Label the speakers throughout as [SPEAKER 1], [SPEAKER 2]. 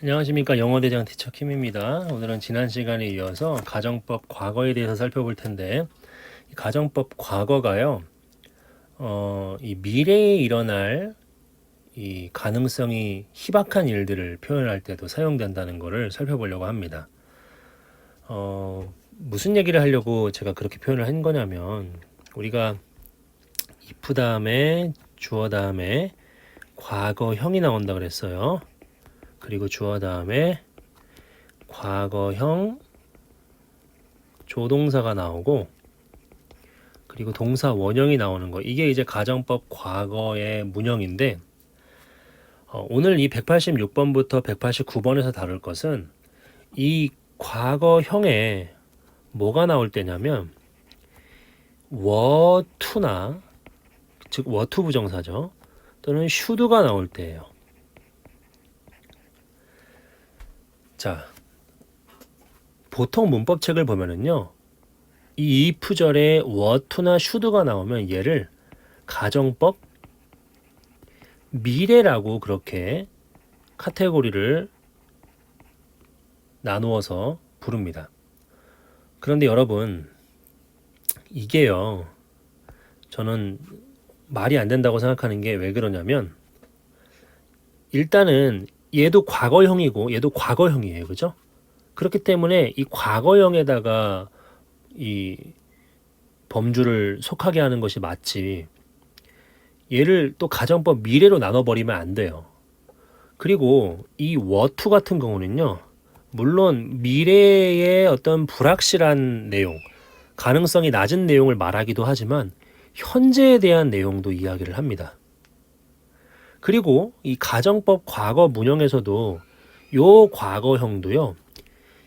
[SPEAKER 1] 안녕하십니까 영어대장 티처 킴입니다. 오늘은 지난 시간에 이어서 가정법 과거에 대해서 살펴볼 텐데 이 가정법 과거가요. 어, 이 미래에 일어날 이 가능성이 희박한 일들을 표현할 때도 사용된다는 것을 살펴보려고 합니다. 어, 무슨 얘기를 하려고 제가 그렇게 표현을 한 거냐면 우리가 if 다음에 주어 다음에 과거형이 나온다 그랬어요. 그리고 주어 다음에 과거형 조동사가 나오고 그리고 동사 원형이 나오는 거 이게 이제 가정법 과거의 문형인데 어, 오늘 이 186번부터 189번에서 다룰 것은 이 과거형에 뭐가 나올 때냐면 were-to나 즉 were-to 부정사죠 또는 should가 나올 때예요. 자, 보통 문법책을 보면은요, 이 if절에 were-to나 should가 나오면 얘를 가정법 미래라고 그렇게 카테고리를 나누어서 부릅니다. 그런데 여러분, 이게요, 저는 말이 안 된다고 생각하는 게 왜 그러냐면, 일단은 얘도 과거형이고 얘도 과거형이에요. 그죠? 그렇기 때문에 이 과거형에다가 이 범주를 속하게 하는 것이 맞지. 얘를 또 가정법 미래로 나눠버리면 안 돼요. 그리고 이 워투 같은 경우는요. 물론 미래의 어떤 불확실한 내용, 가능성이 낮은 내용을 말하기도 하지만 현재에 대한 내용도 이야기를 합니다. 그리고 이 가정법 과거 문형에서도 요 과거형도요.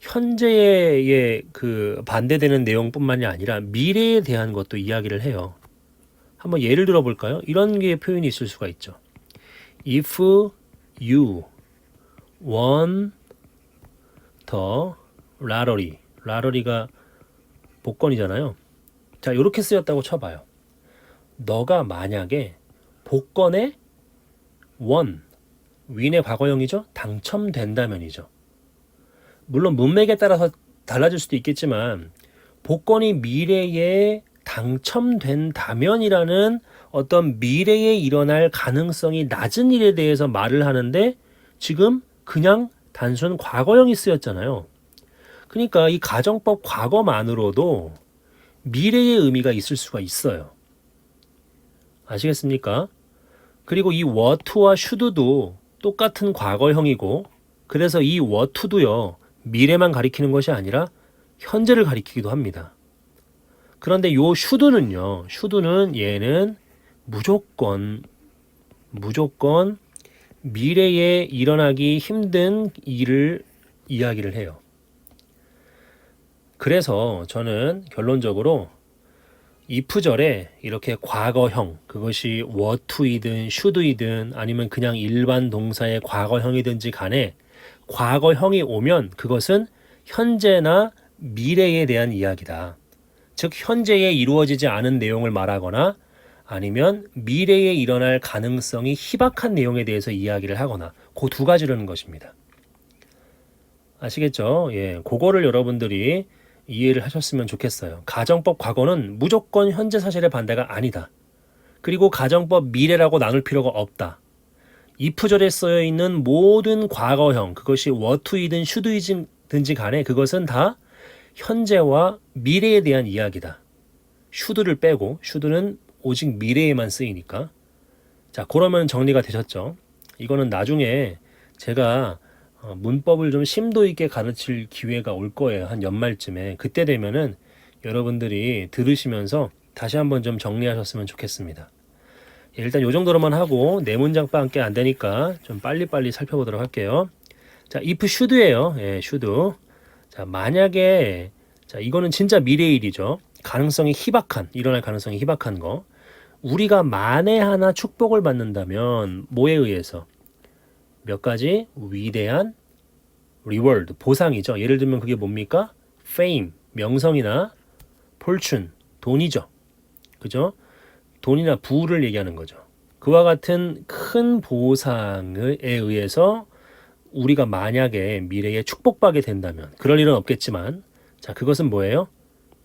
[SPEAKER 1] 현재의 그 반대되는 내용뿐만이 아니라 미래에 대한 것도 이야기를 해요. 한번 예를 들어 볼까요? 이런 게 표현이 있을 수가 있죠. If you won the lottery, lottery가 복권이잖아요. 자, 이렇게 쓰였다고 쳐봐요. 너가 만약에 복권에 원 윈의 과거형이죠. 당첨된다면이죠. 물론 문맥에 따라서 달라질 수도 있겠지만 복권이 미래에 당첨된다면이라는 어떤 미래에 일어날 가능성이 낮은 일에 대해서 말을 하는데 지금 그냥 단순 과거형이 쓰였잖아요. 그러니까 이 가정법 과거만으로도 미래의 의미가 있을 수가 있어요. 아시겠습니까? 그리고 이 were-to와 should도 똑같은 과거형이고 그래서 이 were-to도요 미래만 가리키는 것이 아니라 현재를 가리키기도 합니다. 그런데 요 should는요 should는 얘는 무조건 무조건 미래에 일어나기 힘든 일을 이야기를 해요. 그래서 저는 결론적으로 if절에 이렇게 과거형 그것이 were-to이든 should이든 아니면 그냥 일반 동사의 과거형이든지 간에 과거형이 오면 그것은 현재나 미래에 대한 이야기다. 즉 현재에 이루어지지 않은 내용을 말하거나 아니면 미래에 일어날 가능성이 희박한 내용에 대해서 이야기를 하거나 그 두 가지라는 것입니다. 아시겠죠? 예, 그거를 여러분들이 이해를 하셨으면 좋겠어요. 가정법 과거는 무조건 현재 사실의 반대가 아니다. 그리고 가정법 미래라고 나눌 필요가 없다. if절에 쓰여 있는 모든 과거형, 그것이 were-to이든 should이든지 간에 그것은 다 현재와 미래에 대한 이야기다. should를 빼고 should는 오직 미래에만 쓰이니까. 자, 그러면 정리가 되셨죠? 이거는 나중에 제가 어, 문법을 좀 심도 있게 가르칠 기회가 올 거예요. 한 연말쯤에. 그때 되면은 여러분들이 들으시면서 다시 한번 좀 정리하셨으면 좋겠습니다. 예, 일단 요 정도로만 하고 네 문장밖에 안 되니까 좀 빨리빨리 살펴보도록 할게요. 자, if should예요. 예, should. 자, 만약에 자, 이거는 진짜 미래의 일이죠. 가능성이 희박한, 일어날 가능성이 희박한 거. 우리가 만에 하나 축복을 받는다면 뭐에 의해서 몇 가지 위대한 reward, 보상이죠. 예를 들면 그게 뭡니까? fame, 명성이나 fortune, 돈이죠. 그죠? 돈이나 부를 얘기하는 거죠. 그와 같은 큰 보상에 의해서 우리가 만약에 미래에 축복받게 된다면 그럴 일은 없겠지만 자 그것은 뭐예요?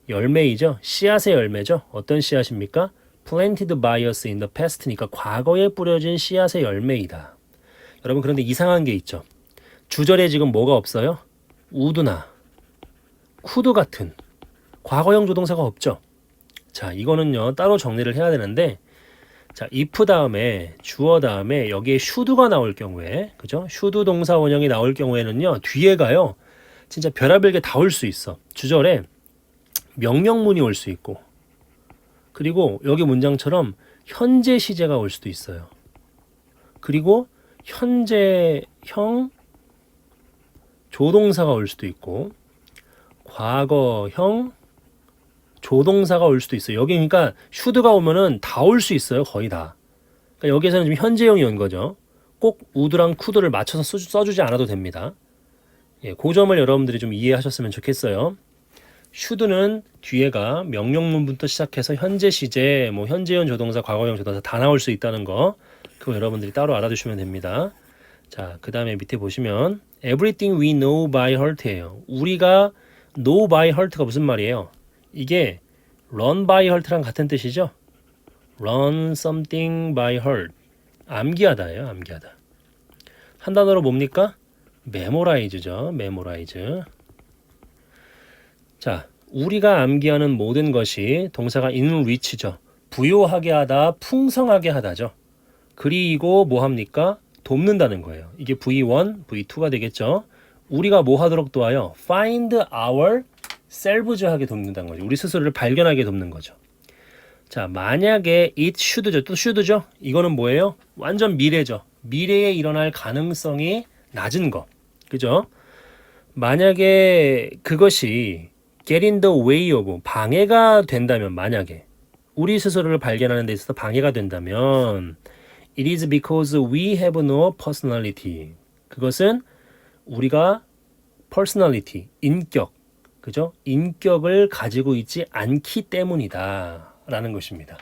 [SPEAKER 1] 열매이죠. 씨앗의 열매죠. 어떤 씨앗입니까? planted by us in the past니까 과거에 뿌려진 씨앗의 열매이다. 여러분 그런데 이상한 게 있죠. 주절에 지금 뭐가 없어요? 우드나 쿠드 같은 과거형 조동사가 없죠. 자, 이거는요. 따로 정리를 해야 되는데 자, if 다음에 주어 다음에 여기에 should가 나올 경우에 그죠? should 동사 원형이 나올 경우에는요. 뒤에 가요. 진짜 별의별 게 다 올 수 있어. 주절에 명령문이 올 수 있고 그리고 여기 문장처럼 현재 시제가 올 수도 있어요. 그리고 현재형 조동사가 올 수도 있고 과거형 조동사가 올 수도 있어요. 여기 그러니까 슈드가 오면은 다 올 수 있어요. 거의 다. 그러니까 여기에서는 지금 현재형이 온 거죠. 꼭 우드랑 쿠드를 맞춰서 써주, 써주지 않아도 됩니다. 예, 그 점을 여러분들이 좀 이해하셨으면 좋겠어요. 슈드는 뒤에가 명령문부터 시작해서 현재 시제, 뭐 현재형 조동사, 과거형 조동사 다 나올 수 있다는 거 그거 여러분들이 따로 알아두시면 됩니다. 자, 그 다음에 밑에 보시면 everything we know by heart예요. 우리가 know by heart가 무슨 말이에요? 이게 run by heart랑 같은 뜻이죠. run something by heart. 암기하다예요. 암기하다. 한 단어로 뭡니까? memorize죠. memorize. 자, 우리가 암기하는 모든 것이 동사가 enrich죠. 부요하게 하다, 풍성하게 하다죠. 그리고 뭐 합니까? 돕는다는 거예요. 이게 V1, V2가 되겠죠. 우리가 뭐 하도록 도와요? find our selves 하게 돕는다는 거죠. 우리 스스로를 발견하게 돕는 거죠. 자, 만약에 it should죠. 또 should죠. 이거는 뭐예요? 완전 미래죠. 미래에 일어날 가능성이 낮은 거. 그죠? 만약에 그것이 get in the way of 방해가 된다면 만약에 우리 스스로를 발견하는 데 있어서 방해가 된다면 it is because we have no personality. 그것은 우리가 personality, 인격, 그죠? 인격을 가지고 있지 않기 때문이다. 라는 것입니다.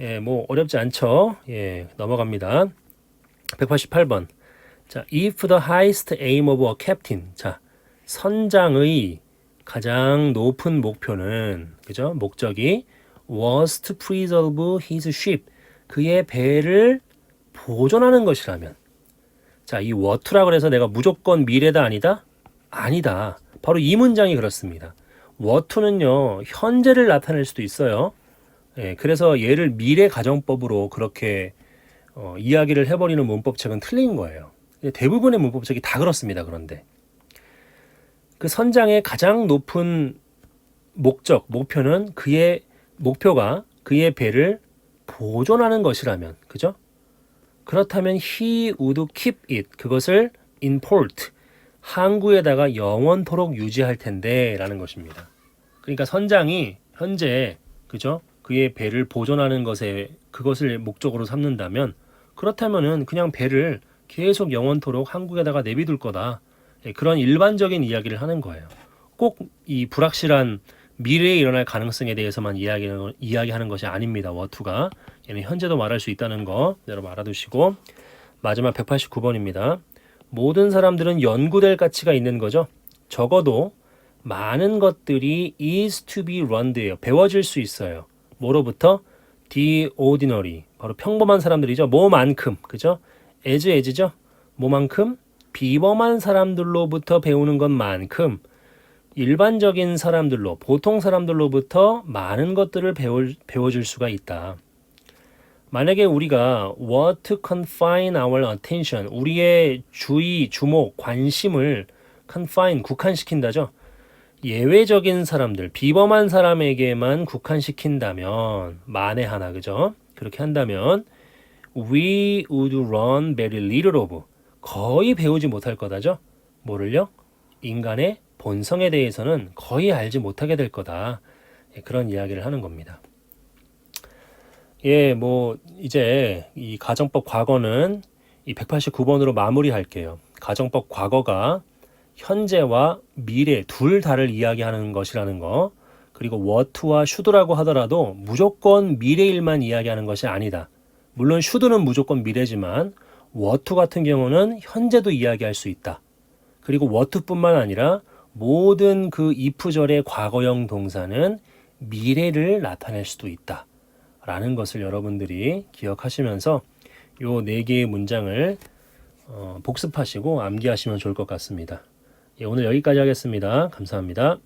[SPEAKER 1] 예, 뭐 어렵지 않죠? 예, 넘어갑니다. 188번. 자, if the highest aim of a captain. 자, 선장의 가장 높은 목표는 그죠? 목적이 was to preserve his ship. 그의 배를 보존하는 것이라면 자, 이 what라 그래서 내가 무조건 미래다 아니다? 아니다. 바로 이 문장이 그렇습니다. what는요, 현재를 나타낼 수도 있어요. 예, 그래서 얘를 미래 가정법으로 그렇게 어, 이야기를 해버리는 문법책은 틀린 거예요. 대부분의 문법책이 다 그렇습니다. 그런데 그 선장의 가장 높은 목적, 목표는 그의 목표가 그의 배를 보존하는 것이라면, 그죠? 그렇다면 he would keep it 그것을 in port 항구에다가 영원토록 유지할 텐데라는 것입니다. 그러니까 선장이 현재 그죠? 그의 배를 보존하는 것에 그것을 목적으로 삼는다면 그렇다면은 그냥 배를 계속 영원토록 항구에다가 내비둘 거다. 예, 그런 일반적인 이야기를 하는 거예요. 꼭 이 불확실한 미래에 일어날 가능성에 대해서만 이야기하는, 이야기하는 것이 아닙니다. 워투가 얘는 현재도 말할 수 있다는 거 여러분 알아두시고 마지막 189번입니다. 모든 사람들은 연구될 가치가 있는 거죠. 적어도 많은 것들이 is to be learned예요. 배워질 수 있어요. 뭐로부터? the ordinary. 바로 평범한 사람들이죠. 뭐만큼. 그죠? as as죠. 뭐만큼? 비범한 사람들로부터 배우는 것만큼 일반적인 사람들로 보통 사람들로부터 많은 것들을 배워, 배워줄 수가 있다. 만약에 우리가 what to confine our attention 우리의 주의, 주목, 관심을 confine 국한시킨다죠. 예외적인 사람들, 비범한 사람에게만 국한시킨다면 만에 하나 그죠? 그렇게 한다면 we would run very little of 거의 배우지 못할 거다죠. 뭐를요? 인간의 본성에 대해서는 거의 알지 못하게 될 거다. 예, 그런 이야기를 하는 겁니다. 예, 뭐 이제 이 가정법 과거는 이 189번으로 마무리할게요. 가정법 과거가 현재와 미래 둘 다를 이야기하는 것이라는 거. 그리고 what와 should라고 하더라도 무조건 미래 일만 이야기하는 것이 아니다. 물론 should는 무조건 미래지만 워투 같은 경우는 현재도 이야기할 수 있다. 그리고 워투뿐만 아니라 모든 그 이프절의 과거형 동사는 미래를 나타낼 수도 있다. 라는 것을 여러분들이 기억하시면서 요 네 개의 문장을 어, 복습하시고 암기하시면 좋을 것 같습니다. 예, 오늘 여기까지 하겠습니다. 감사합니다.